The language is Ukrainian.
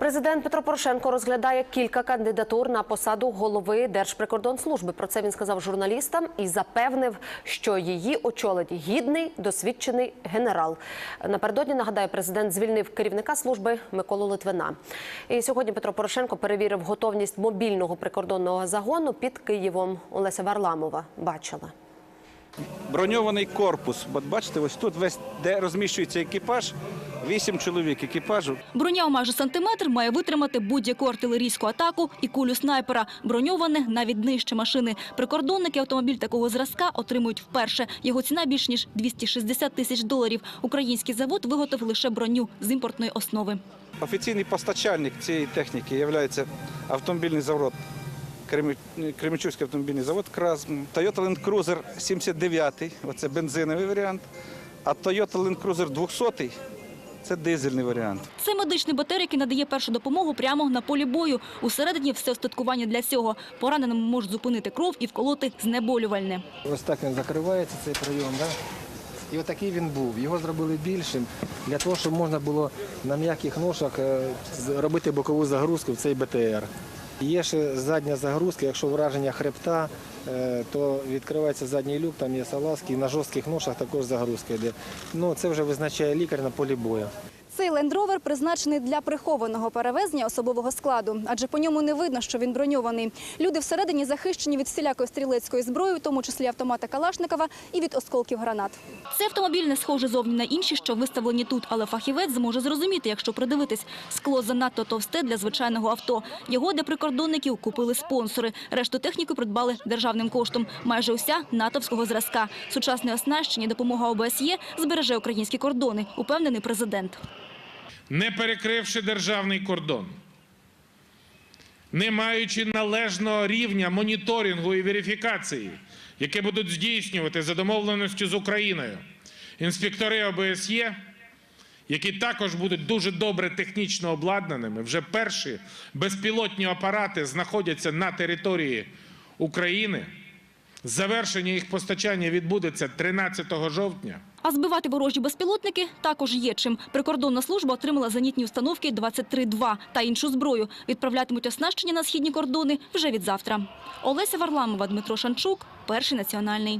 Президент Петро Порошенко розглядає кілька кандидатур на посаду голови Держприкордонслужби. Про це він сказав журналістам і запевнив, що її очолить гідний досвідчений генерал. Напередодні нагадаю, президент звільнив керівника служби Миколу Литвина. І сьогодні Петро Порошенко перевірив готовність мобільного прикордонного загону під Києвом. Олеся Варламова бачила. броньований корпус. От бачите, ось тут весь де розміщується екіпаж. Вісім чоловік екіпажу. Броня у майже сантиметр має витримати будь-яку артилерійську атаку і кулю снайпера. Броньоване навіть нижче машини. Прикордонники автомобіль такого зразка отримують вперше. Його ціна більш ніж 260 тисяч доларів. Український завод виготовив лише броню з імпортної основи. Офіційний постачальник цієї техніки є автомобільний завод. Кременчуцький автомобільний завод «Красм». Toyota Land Cruiser 79, оце бензиновий варіант. А Toyota Land Cruiser 200 це дизельний варіант. Це медичний батер, який надає першу допомогу прямо на полі бою. Усередині все остаткування для цього. Пораненим можуть зупинити кров і вколоти знеболювальне. Ось так він закривається, цей прийом. Да? І отакий він був. Його зробили більшим для того, щоб можна було на м'яких ношах е, робити бокову загрузку в цей БТР. Є ще задня загрузка, якщо враження хребта, е, то відкривається задній люк, там є салазки, на жорстких ношах також загрузка йде. Ну, це вже визначає лікар на полі бою. Цей лендровер призначений для прихованого перевезення особового складу, адже по ньому не видно, що він броньований. Люди всередині захищені від всілякої стрілецької зброї, в тому числі автомата Калашникова, і від осколків гранат. Цей автомобіль не схожий зовні на інші, що виставлені тут, але фахівець зможе зрозуміти, якщо придивитись. Скло занадто товсте для звичайного авто. Його для прикордонників купили спонсори. Решту техніки придбали державним коштом. Майже уся натовського зразка. Сучасне оснащення, допомога ОБСЄ збереже українські кордони, упевнений президент. Не перекривши державний кордон, не маючи належного рівня моніторингу і верифікації, яке будуть здійснювати за домовленістю з Україною інспектори ОБСЄ, які також будуть дуже добре технічно обладнаними. Вже перші безпілотні апарати знаходяться на території України. Завершення їх постачання відбудеться 13 жовтня. А збивати ворожі безпілотники також є чим. Прикордонна служба отримала зенітні установки 23-2 та іншу зброю. Відправлятимуть оснащення на східні кордони вже від завтра. Олеся Варламова, Дмитро Шанчук, Перший національний.